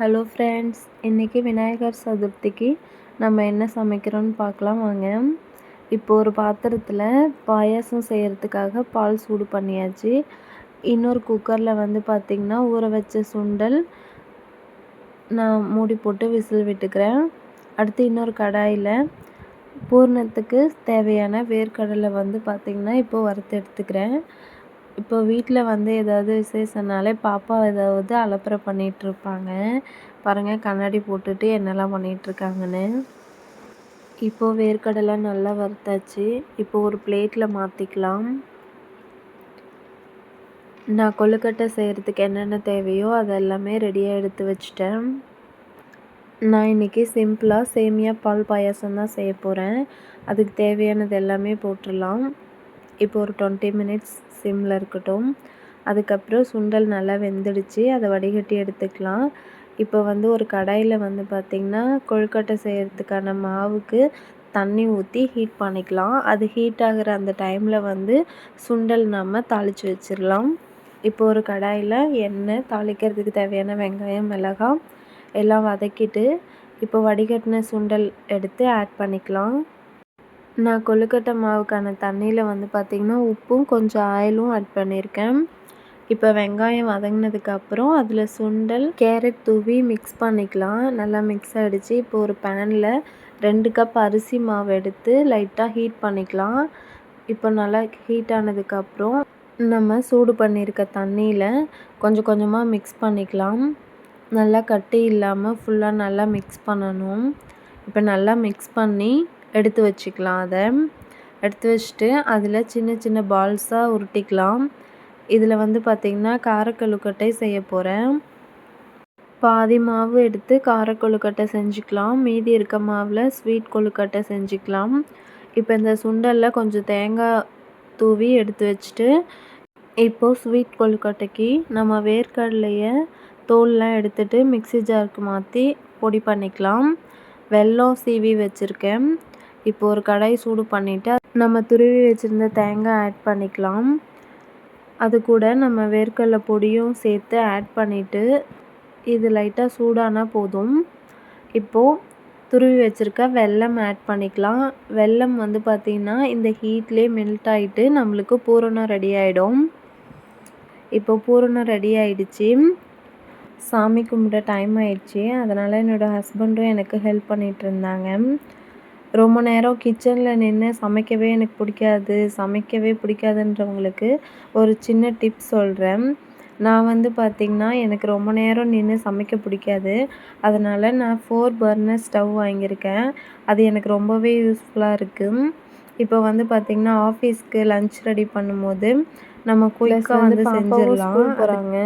Hello friends இன்றைக்கி விநாயகர் சதுர்த்திக்கு நம்ம என்ன சமைக்கிறோன்னு பார்க்கலாம் வாங்க. இப்போ ஒரு பாத்திரத்தில் பாயாசம் செய்கிறதுக்காக பால் சூடு பண்ணியாச்சு. இன்னொரு குக்கரில் வந்து பார்த்திங்கன்னா ஊற வச்ச சுண்டல் நான் மூடி போட்டு விசில் விட்டுக்கிறேன். அடுத்து இன்னொரு கடாயில் பூர்ணத்துக்கு தேவையான வேர்க்கடலை வந்து பார்த்திங்கன்னா இப்போ வறுத்து எடுத்துக்கிறேன். இப்போ வீட்டில் வந்து ஏதாவது விசேஷனாலே பாப்பா ஏதாவது அலப்பறை பண்ணிகிட்ருப்பாங்க பாருங்கள் கண்ணாடி போட்டுட்டு என்னெல்லாம் பண்ணிகிட்ருக்காங்கன்னு இப்போது வேர்க்கடலை நல்லா வறுத்தாச்சு. இப்போ ஒரு பிளேட்டில் மாற்றிக்கலாம் நான் கொழுக்கட்டை செய்கிறதுக்கு என்னென்ன தேவையோ அதெல்லாமே ரெடியாக எடுத்து வச்சிட்டேன். நான் இன்றைக்கி சிம்பிளாக சேமியா பால் பாயாசம் தான் செய்ய போகிறேன் அதுக்கு தேவையானது எல்லாமே போட்டுடலாம். இப்போ ஒரு டுவெண்ட்டி மினிட்ஸ் சிம்மில் இருக்கட்டும். அதுக்கப்புறம் சுண்டல் நல்லா வெந்துடுச்சு. அதை வடிகட்டி எடுத்துக்கலாம். இப்போ வந்து ஒரு கடாயில் வந்து பார்த்திங்கன்னா கொழுக்கட்டை செய்கிறதுக்கான மாவுக்கு தண்ணி ஊற்றி ஹீட் பண்ணிக்கலாம். அது ஹீட் ஆகிற அந்த டைமில் வந்து சுண்டல் நம்ம தாளித்து வச்சிடலாம். இப்போ ஒரு கடாயில் எண்ணெய் தாளிக்கிறதுக்கு தேவையான வெங்காயம் மிளகாய் எல்லாம் வதக்கிட்டு இப்போ வடிகட்டின சுண்டல் எடுத்து ஆட் பண்ணிக்கலாம். நான் கொழுக்கட்டை மாவுக்கான தண்ணியில் வந்து பார்த்திங்கன்னா உப்பும் கொஞ்சம் ஆயிலும் ஆட் பண்ணியிருக்கேன் இப்போ வெங்காயம் வதங்கினதுக்கப்புறம் அதில் சுண்டல் கேரட் தூவி மிக்ஸ் பண்ணிக்கலாம். நல்லா மிக்ஸ் ஆகிடுச்சு இப்போ ஒரு பேனில் ரெண்டு கப் அரிசி மாவு எடுத்து லைட்டாக ஹீட் பண்ணிக்கலாம். இப்போ நல்லா ஹீட் ஆனதுக்கப்புறம் நம்ம சூடு பண்ணியிருக்க தண்ணியில் கொஞ்சம் கொஞ்சமாக மிக்ஸ் பண்ணிக்கலாம். நல்லா கட்டி இல்லாமல் ஃபுல்லாக நல்லா மிக்ஸ் பண்ணணும். இப்போ நல்லா மிக்ஸ் பண்ணி எடுத்து வச்சுக்கலாம் அதை. எடுத்து வச்சுட்டு அதில் சின்ன சின்ன பால்ஸாக உருட்டிக்கலாம். இதில் வந்து பார்த்திங்கன்னா காரக்கொழுக்கட்டை செய்ய போகிறேன் பாதி மாவு எடுத்து காரக்கொழுக்கட்டை செஞ்சுக்கலாம். மீதி இருக்க மாவில் ஸ்வீட் கொழுக்கட்டை செஞ்சுக்கலாம். இப்போ இந்த சுண்டலில் கொஞ்சம் தேங்காய் தூவி எடுத்து வச்சுட்டு இப்போது ஸ்வீட் கொழுக்கட்டைக்கு நம்ம வேர்க்கடலையை தோல்லாம் எடுத்துகிட்டு மிக்சி ஜாருக்கு மாற்றி பொடி பண்ணிக்கலாம். வெல்லம் சீவி வச்சுருக்கேன். இப்போ ஒரு கடாய் சூடு பண்ணிவிட்டு நம்ம துருவி வச்சுருந்த தேங்காய் ஆட் பண்ணிக்கலாம். அது கூட நம்ம வேர்க்கடலை பொடியும் சேர்த்து ஆட் பண்ணிவிட்டு இது லைட்டாக சூடானால் போதும். இப்போது துருவி வச்சுருக்க வெல்லம் ஆட் பண்ணிக்கலாம். வெல்லம் வந்து பார்த்திங்கன்னா இந்த ஹீட்லேயே மெல்ட் ஆகிட்டு நம்மளுக்கு பூரணம் ரெடி ஆகிடும் இப்போ பூரணம் ரெடி ஆகிடுச்சி சாமி கும்பிட டைம் ஆயிடுச்சு. அதனால் என்னோடய ஹஸ்பண்டும் எனக்கு ஹெல்ப் பண்ணிகிட்டு இருந்தாங்க. ரொம்ப நேரம் கிச்சனில் நின்று சமைக்கவே எனக்கு பிடிக்காது. சமைக்கவே பிடிக்காதுன்றவங்களுக்கு ஒரு சின்ன டிப்ஸ் சொல்கிறேன் நான் வந்து பார்த்திங்கன்னா எனக்கு ரொம்ப நேரம் நின்று சமைக்க பிடிக்காது. அதனால் நான் ஃபோர் பர்னர் ஸ்டவ் வாங்கியிருக்கேன். அது எனக்கு ரொம்பவே யூஸ்ஃபுல்லாக இருக்குது இப்போ வந்து பார்த்திங்கன்னா ஆஃபீஸ்க்கு லன்ச் ரெடி பண்ணும்போது நம்ம குயிக்காக வந்து செஞ்சிடலாம். போகிறாங்க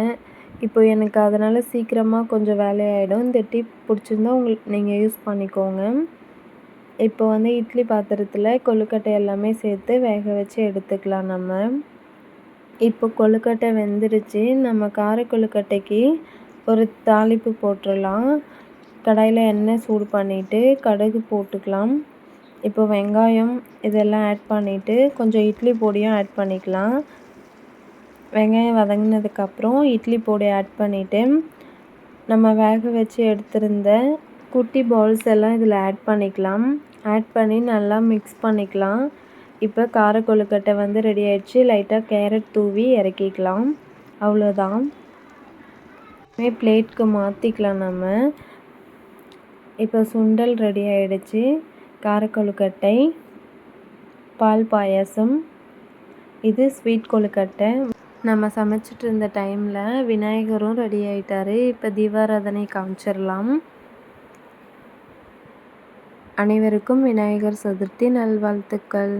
இப்போ எனக்கு அதனால் சீக்கிரமாக கொஞ்சம் வேலையாயிடும். இந்த டிப் பிடிச்சிருந்தா உங்களுக்கு நீங்கள் யூஸ் பண்ணிக்கோங்க. இப்போ வந்து இட்லி பாத்திரத்தில் கொழுக்கட்டை எல்லாமே சேர்த்து வேக வச்சு எடுத்துக்கலாம் நம்ம. இப்போ கொழுக்கட்டை வெந்துருச்சு. நம்ம கார கொழுக்கட்டைக்கு ஒரு தாளிப்பு போட்டுடலாம். கடாயில் எண்ணெய் சூடு பண்ணிவிட்டு கடுகு போட்டுக்கலாம். இப்போ வெங்காயம் இதெல்லாம் ஆட் பண்ணிவிட்டு கொஞ்சம் இட்லி பொடியும் ஆட் பண்ணிக்கலாம். வெங்காயம் வதங்கினதுக்கப்புறம் இட்லி பொடி ஆட் பண்ணிவிட்டு நம்ம வேக வச்சு எடுத்திருந்த குட்டி பால்ஸ் எல்லாம் இதில் ஆட் பண்ணிக்கலாம். ஆட் பண்ணி நல்லா மிக்ஸ் பண்ணிக்கலாம். இப்போ கார கொழுக்கட்டை வந்து ரெடி ஆயிடுச்சு. லைட்டாக கேரட் தூவி இறக்கிக்கலாம். அவ்வளோதான். பிளேட்க்கு மாற்றிக்கலாம் நம்ம. இப்போ சுண்டல் ரெடி ஆகிடுச்சு கார கொழுக்கட்டை பால் பாயாசம். இது ஸ்வீட் கொழுக்கட்டை. நம்ம சமைச்சிட்டு இருந்த டைமில் விநாயகரும் ரெடி ஆகிட்டாரு இப்போ தீபாராதனை காமிச்சிடலாம். அனைவருக்கும் விநாயகர் சதுர்த்தி நல்வாழ்த்துக்கள்.